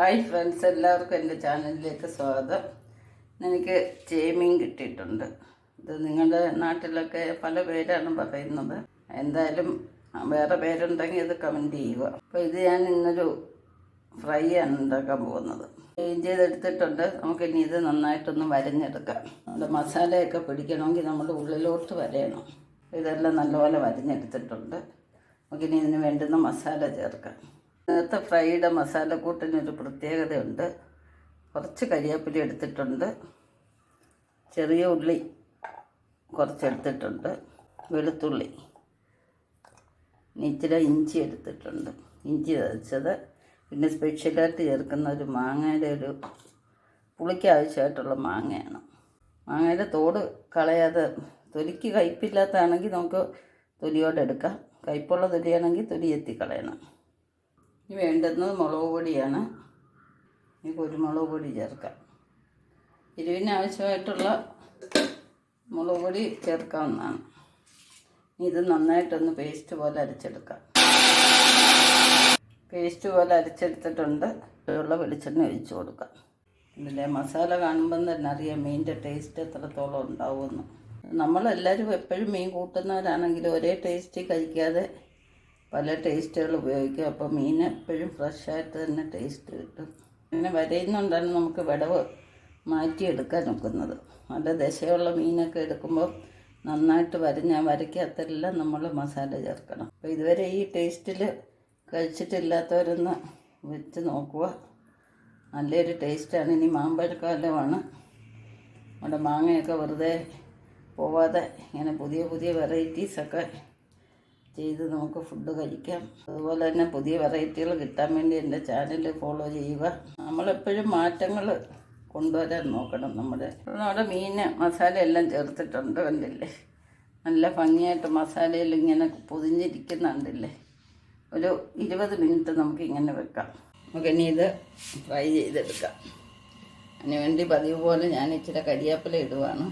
Hi friends എല്ലാവർക്കും എന്റെ ചാനലിലേക്ക് സ്വാഗതം. എനിക്ക് ചേമീൻ കിട്ടിയിട്ടുണ്ട്. ഇത് നിങ്ങളുടെ നാട്ടിലൊക്കെ പല പേരാണ് പറയുന്നത്. എന്തായാലും വേറെ പേരുണ്ടെങ്കിൽ ഇത് കമന്റ് ചെയ്യുക. അപ്പോൾ ഇത് ഞാൻ ഇന്നൊരു ഫ്രൈ ആണ് ഉണ്ടാക്കാൻ പോകുന്നത്. ക്ലീൻ ചെയ്തെടുത്തിട്ടുണ്ട്. നമുക്ക് ഇനി ഇത് നന്നായിട്ടൊന്ന് വരഞ്ഞെടുക്കാം. നമ്മുടെ മസാലയൊക്കെ പിടിക്കണമെങ്കിൽ നമ്മൾ ഉള്ളിലോട്ട് വരയണം. ഇതെല്ലാം നല്ലപോലെ വരഞ്ഞെടുത്തിട്ടുണ്ട്. നമുക്കിനി ഇതിന് വേണ്ടുന്ന മസാല ചേർക്കാം. നേരത്തെ ഫ്രൈഡ് മസാലക്കൂട്ടിനൊരു പ്രത്യേകതയുണ്ട്. കുറച്ച് കരിയാപ്പിലി എടുത്തിട്ടുണ്ട്. ചെറിയ ഉള്ളി കുറച്ചെടുത്തിട്ടുണ്ട്. വെളുത്തുള്ളി. ഇച്ചിരി ഇഞ്ചി എടുത്തിട്ടുണ്ട്. ഇഞ്ചി ചതച്ചത് പിന്നെ സ്പെഷ്യലായിട്ട് ചേർക്കുന്ന ഒരു മാങ്ങയുടെ ഒരു പുളിക്ക് ആവശ്യമായിട്ടുള്ള മാങ്ങയാണ്. മാങ്ങയുടെ തോട് കളയാതെ തൊലിക്ക് കയ്പില്ലാത്തതാണെങ്കിൽ നമുക്ക് തൊലിയോടെ എടുക്കാം. കയ്പുള്ള തൊലിയാണെങ്കിൽ തൊലി എത്തി കളയണം. ഇനി വേണ്ടുന്നത് മുളക് പൊടിയാണ്. ഇനി കുരുമുളക് പൊടി ചേർക്കാം. എരിവിന് ആവശ്യമായിട്ടുള്ള മുളക് പൊടി ചേർക്കാവുന്നതാണ്. ഇത് നന്നായിട്ടൊന്ന് പേസ്റ്റ് പോലെ അരച്ചെടുക്കാം. പേസ്റ്റ് പോലെ അരച്ചെടുത്തിട്ടുണ്ട്. ഉള്ള വെളിച്ചെണ്ണ ഒഴിച്ചു കൊടുക്കാം. ഇതിലെ മസാല കാണുമ്പം തന്നെ അറിയാം മീനിന്റെ ടേസ്റ്റ് എത്രത്തോളം ഉണ്ടാവുമെന്ന്. നമ്മളെല്ലാവരും എപ്പോഴും മീൻ കൂട്ടുന്നവരാണെങ്കിൽ ഒരേ ടേസ്റ്റ് കഴിക്കാതെ പല ടേസ്റ്റുകൾ ഉപയോഗിക്കും. അപ്പോൾ മീൻ എപ്പോഴും ഫ്രഷായിട്ട് തന്നെ ടേസ്റ്റ് കിട്ടും. അങ്ങനെ വരയുന്നുണ്ടാണ് നമുക്ക് വിടവ് മാറ്റിയെടുക്കാൻ നോക്കുന്നത്. നല്ല ദശയുള്ള മീനൊക്കെ എടുക്കുമ്പോൾ നന്നായിട്ട് വരഞ്ഞ വരയ്ക്കാത്തെല്ലാം നമ്മൾ മസാല ചേർക്കണം. അപ്പോൾ ഇതുവരെ ഈ ടേസ്റ്റിൽ കഴിച്ചിട്ടില്ലാത്തവരൊന്ന് വെച്ച് നോക്കുക. നല്ലൊരു ടേസ്റ്റാണ് ഇനി മാമ്പഴക്കാലമാണ്. നമ്മുടെ മാങ്ങയൊക്കെ വെറുതെ പോവാതെ ഇങ്ങനെ പുതിയ പുതിയ വെറൈറ്റീസൊക്കെ ചെയ്ത് നമുക്ക് ഫുഡ് കഴിക്കാം. അതുപോലെ തന്നെ പുതിയ വെറൈറ്റികൾ കിട്ടാൻ വേണ്ടി എന്റെ ചാനൽ ഫോളോ ചെയ്യുക. നമ്മളെപ്പോഴും മാറ്റങ്ങൾ കൊണ്ടുവരാൻ നോക്കണം നമ്മുടെ. നമ്മുടെ മീൻ മസാല എല്ലാം ചേർത്തിട്ടുണ്ട് കണ്ടില്ലേ? നല്ല ഭംഗിയായിട്ട് മസാലയിൽ ഇങ്ങനെ പൊതിഞ്ഞിരിക്കുന്നുണ്ടല്ലേ? ഒരു ഇരുപത് മിനിറ്റ് നമുക്ക് ഇങ്ങനെ വെക്കാം. നമുക്ക് ഇനി ഇത് ഫ്രൈ ചെയ്തെടുക്കാം. അതിനുവേണ്ടി പതിവ് പോലെ ഞാൻ ഇച്ചിരി കരിയാപ്പില ഇടുവാണ്.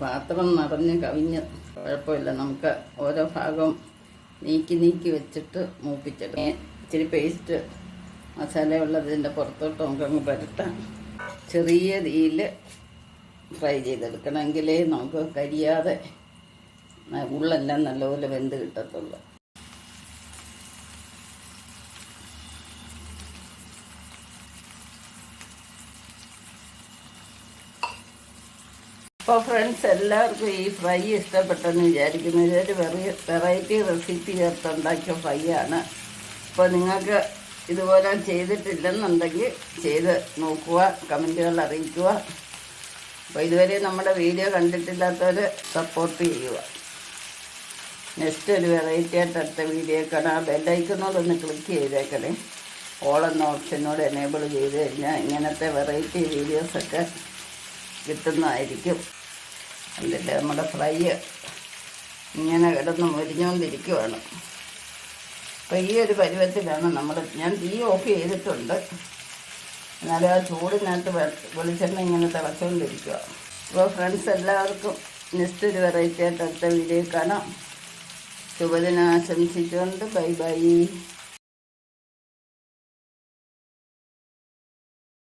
പാത്രം നിറഞ്ഞ് കവിഞ്ഞ്. കുഴപ്പമില്ല. നമുക്ക് ഓരോ ഭാഗം നീക്കി നീക്കി വെച്ചിട്ട് മൂപ്പിച്ചിട്ട് ഇച്ചിരി പേസ്റ്റ് മസാല ഉള്ളതിന്റെ പുറത്തോട്ട് നമുക്കങ്ങ് പുരട്ടാം ചെറിയ തീയിൽ ഫ്രൈ ചെയ്തെടുക്കണമെങ്കിലേ നമുക്ക് കരിയാതെ ഉള്ളെല്ലാം നല്ലപോലെ വെന്ത് കിട്ടത്തുള്ളൂ. അപ്പോൾ ഫ്രണ്ട്സ് എല്ലാവർക്കും ഈ ഫ്രൈ ഇഷ്ടപ്പെട്ടെന്ന് വിചാരിക്കുന്നു. ഇതൊരു വെറി വെറൈറ്റി റെസിപ്പി ചേർത്തുണ്ടാക്കിയ ഫ്രൈ ആണ്. അപ്പോൾ നിങ്ങൾക്ക് ഇതുപോലെ ചെയ്തിട്ടില്ലെന്നുണ്ടെങ്കിൽ ചെയ്ത് നോക്കുക കമന്റുകൾ അറിയിക്കുക. അപ്പോൾ ഇതുവരെ നമ്മുടെ വീഡിയോ കണ്ടിട്ടില്ലാത്തവർ സപ്പോർട്ട് ചെയ്യുക. നെക്സ്റ്റ് ഒരു വെറൈറ്റി ആയിട്ട് അടുത്ത വീഡിയോ കാണാം. ആ ബെല്ലൈക്കുന്നതൊന്ന് ക്ലിക്ക് ചെയ്തേക്കണേ. ഓൾ എന്ന ഓപ്ഷനോട് എനേബിൾ ചെയ്ത് കഴിഞ്ഞാൽ ഇങ്ങനത്തെ വെറൈറ്റി വീഡിയോസൊക്കെ കിട്ടുന്നതായിരിക്കും. കണ്ടില്ലേ? നമ്മുടെ ഫ്രൈ ഇങ്ങനെ കിടന്ന് മുരിഞ്ഞുകൊണ്ടിരിക്കുവാണ് അപ്പോൾ ഈ ഒരു പരുവത്തിലാണ് നമ്മൾ ഞാൻ തീ ഓഫ് ചെയ്തിട്ടുണ്ട്. എന്നാലും ആ ചൂടിനകത്ത് വെളിച്ചെണ്ണ ഇങ്ങനെ തിളച്ചുകൊണ്ടിരിക്കുക അപ്പോൾ ഫ്രണ്ട്സ് എല്ലാവർക്കും നെക്സ്റ്റ് ഒരു വെറൈറ്റി ആയിട്ട് അടുത്ത വീഡിയോ കാണാം. ശുഭദിനം ആശംസിച്ചുകൊണ്ട് ബൈ ബൈ.